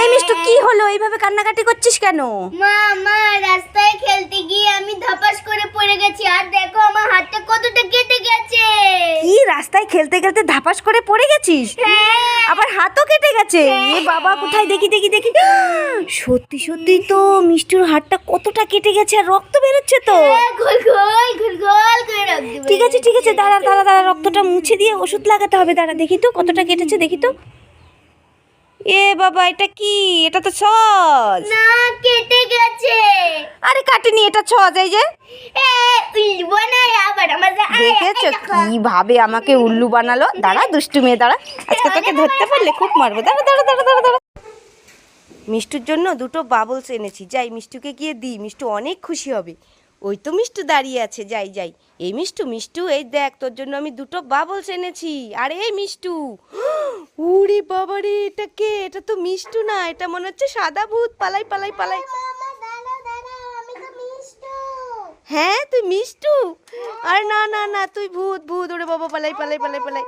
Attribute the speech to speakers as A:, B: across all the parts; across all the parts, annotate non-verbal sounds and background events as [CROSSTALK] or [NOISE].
A: এই মিষ্টু কি হলো? এইভাবে কান্নাকাটি করছিস কেন?
B: মা মা রাস্তায় খেলতে গিয়ে আমি ধপাস করে পড়ে গেছি। আর দেখো আমার হাতটা কতটা কেটে গেছে।
A: কি রাস্তায় খেলতে খেলতে ধাপাস করে পড়ে গেছিস?
B: হ্যাঁ।
A: আবার হাতও কেটে গেছে? এ বাবা কোথায়? দেখি দেখি দেখি। সত্যি সত্যি তো মিষ্টুর হাতটা কতটা কেটে গেছে আর রক্ত বেরোচ্ছে তো।
B: হ্যাঁ, গোল গোল গোল গোল করে রাখতে
A: ঠিক আছে ঠিক আছে দাঁড়া দাঁড়া দাঁড়া রক্তটা মুছে দিয়ে ওষুধ লাগাতে হবে। দাঁড়া দেখি তো কতটা কেটেছে দেখি তো। এ বাবা এটা কি? এটা তো সজ
B: না কেটে গেছে।
A: আরে কাটেনি এটা সজ এই যে।
B: এ উল্লু না আবার আমার
A: দেখেছ? কীভাবে আমাকে উল্লু বানালো? দাঁড়া দুষ্টু মেয়ে দাঁড়া। আজকে তোকে ধরতে পারলে খুব মারবো। দাঁড়া দাঁড়া দাঁড়া দাঁড়া দাঁড়া। মিষ্টুর জন্য দুটো বাবলস এনেছি। যাই মিষ্টুকে গিয়ে দিই। মিষ্টু অনেক খুশি হবে। ওই তো মিষ্টু দাঁড়িয়ে আছে। যাই যাই। এই মিষ্টু মিষ্টু এই দেখ তোর জন্য আমি দুটো বাবলস এনেছি। আরে এই মিষ্টু। উড়ি বাবা রে এটা কে? এটা তো মিষ্টু না এটা মনে হচ্ছে সাদা ভূত। পালাই পালাই পালাই। হ্যাঁ তুই মিষ্টু? আর না না না তুই ভূত ভূত ওরে বাবা পালাই পালাই পালাই পালাই।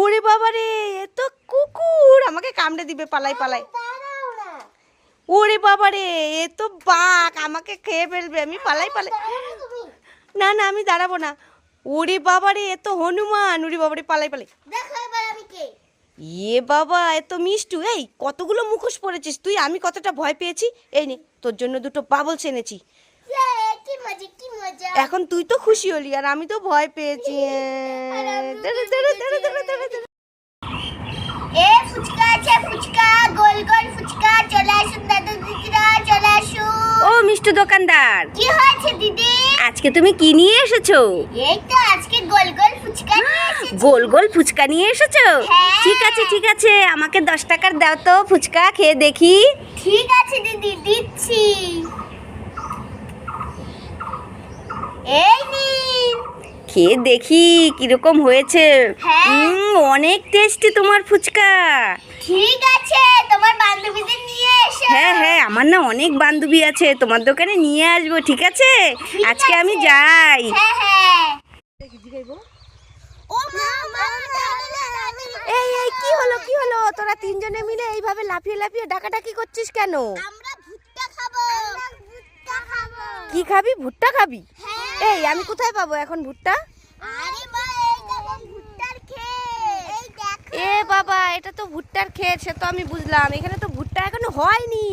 A: ওরে বাবা রে এ তো কুকুর আমাকে কামড়ে দিবে পালাই পালাই। ওরে বাবা রে এ তো বাঘ আমাকে খেয়ে ফেলবে আমি পালাই পালাই। না না আমি দাঁড়াবো না। ওরে বাবা রে এ তো হনুমান। ওরে বাবারে পালাই পালাই।
B: দেখো এবার আমি কে।
A: এ বাবা এত মিষ্টু। এই কতগুলো মুখোশ পড়েছিস তুই? আমি কতটা ভয় পেয়েছি। এই নে তোর জন্য দুটো বাবলস এনেছি।
B: ইয়ে,
A: এখন তুই তো খুশি হলি আর আমি তো ভয় পেয়েছি।
B: এ ফুচকা আছে ফুচকা গোল গোল ফুচকা। চলে আসুন দাদু দিদিরা।
A: মিষ্টু দোকানদার।
B: কি হয়েছে দিদি?
A: আজকে তুমি কি নিয়ে এসেছ?
B: এই তো আজকে গোল গোল ফুচকা নিয়ে এসেছি।
A: গোল গোল ফুচকা নিয়ে এসেছ?
B: হ্যাঁ।
A: ঠিক আছে ঠিক আছে আমাকে দশ টাকার দাও তো ফুচকা খেয়ে দেখি।
B: ঠিক আছে দিদি দিচ্ছি। এই নিন।
A: খেয়ে দেখি কীরকম হয়েছে।
B: হ্যাঁ।
A: অনেক টেস্টি তোমার ফুচকা।
B: ঠিক আছে তোমার বান্ধবীদের নিয়ে এসো।
A: হ্যাঁ হ্যাঁ আমার না অনেক বান্ধবী আছে তোমার দোকানে নিয়ে আসব ঠিক আছে? আজকে আমি যাই।
B: হ্যাঁ হ্যাঁ। ও মা মা
A: এই এই কি হলো কি হলো? তোরা তিনজনে মিলে এইভাবে লাফিয়ে লাফিয়ে ডাকাডাকি করছিস কেন?
B: আমরা ভুট্টা খাব। ভুট্টা খাব।
A: কি খাবি? ভুট্টা খাবি?
B: হ্যাঁ।
A: এই আমি কোথায় পাবো এখন ভুট্টা?
B: আরে মা এই দেখো ভুট্টার ক্ষেত এই দেখো
A: এ বাবা এটা তো ভুট্টার ক্ষেত সে তো আমি বুঝলাম। এখানে তো ভুট্টা এখনও হয়নি।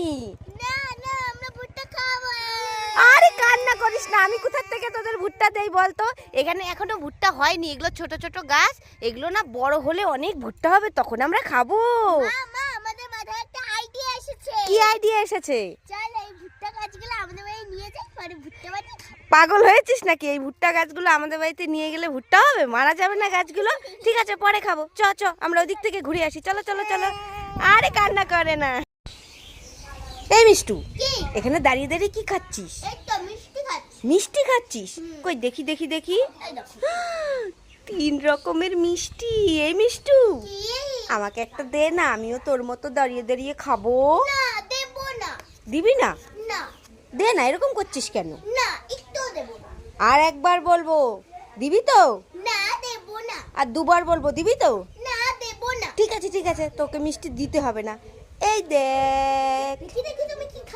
A: আরে কান্না করিস না আমি কোথা থেকে তোদের ভুট্টা দেই বলতো? এখানে এখনও ভুট্টা হয়নি এগুলো ছোট ছোট গাছ। এগুলো না বড় হলে অনেক ভুট্টা হবে তখন আমরা খাব। কি আইডিয়া এসেছে?
B: চল এই ভুট্টা গাছগুলো আমাদের নিয়ে যাই পরে ভুট্টা
A: পাগল হয়েছিস নাকি? এই ভুট্টা গাছগুলো আমাদের বাড়িতে নিয়ে গেলে ভুট্টা হবে? মারা যাবে না গাছগুলো? ঠিক আছে পরে খাব। চ চ আমরা ওদিক থেকে ঘুরে আসি। চলো চলো চলো। আরে কান্না করে না। এই মিষ্টু এখানে দাঁড়িয়ে দাঁড়িয়ে কি খাচ্ছিস?
B: মিষ্টি
A: খাচ্ছিস? কই দেখি দেখি দেখি। [GASPS] তিন রকমের মিষ্টি। এই মিষ্টু আমাকে একটা দে না আমিও তোর মতো দাঁড়িয়ে দাঁড়িয়ে খাব।
B: না দেব না।
A: দিবি না?
B: না।
A: দে না এরকম করছিস কেন? আর একবার বলব দিবি তো?
B: না দেব না।
A: আর দুবার বলব দিবি তো?
B: না দেব না।
A: ঠিক আছে ঠিক আছে তোকে মিষ্টি দিতে হবে না। এই দেখ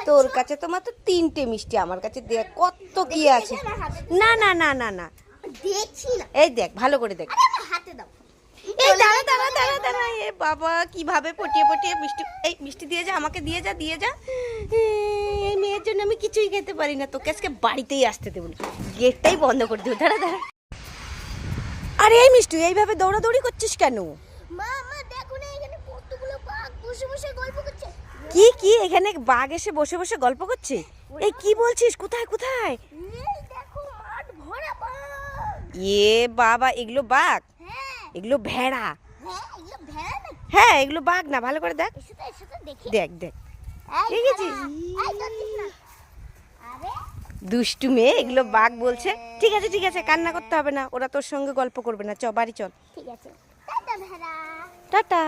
A: তোর কাছে তো মাত্র তিনটে মিষ্টি আমার কাছে দেখ কত কি আছে। না না না না না।
B: দেখছি না।
A: এই দেখ ভালো করে দেখ।
B: হাতে দাও।
A: এই দাঁড়া দাঁড়া দাঁড়া দাঁড়া। এ বাবা কীভাবে পটিয়ে পটিয়ে মিষ্টি এই মিষ্টি দিয়ে যা আমাকে দিয়ে যা দিয়ে যা। এই মেয়ের জন্য আমি কিছুই খেতে পারি না তোকে আজকে বাড়িতেই আসতে দেবো না। গেটটাই বন্ধ করে দেবো দাঁড়া দাঁড়া। আরে এই মিষ্টি এইভাবে দৌড়াদৌড়ি করছিস কেন?
B: মা মা দেখো না এখানে কতগুলো বাঘ বসে বসে গল্প করছে।
A: কি কি এখানে বাঘ এসে বসে বসে গল্প করছে? এই কি বলছিস? কোথায় কোথায়?
B: দেখো মাঠ ভরা বাঘ।
A: এ বাবা এগুলো বাঘ? এগুলো ভেড়া।
B: হ্যাঁ এগুলো
A: হ্যাঁ এগুলো বাঘ না ভালো করে দেখ।
B: দেখি।
A: দেখ
B: ঠিক আরে।
A: দুষ্টু মেয়ে এগুলো বাঘ বলছে। ঠিক আছে ঠিক আছে কান্না করতে হবে না ওরা তোর সঙ্গে গল্প করবে না। চ বাড়ি চল।
B: ঠিক আছে।
A: টাটা।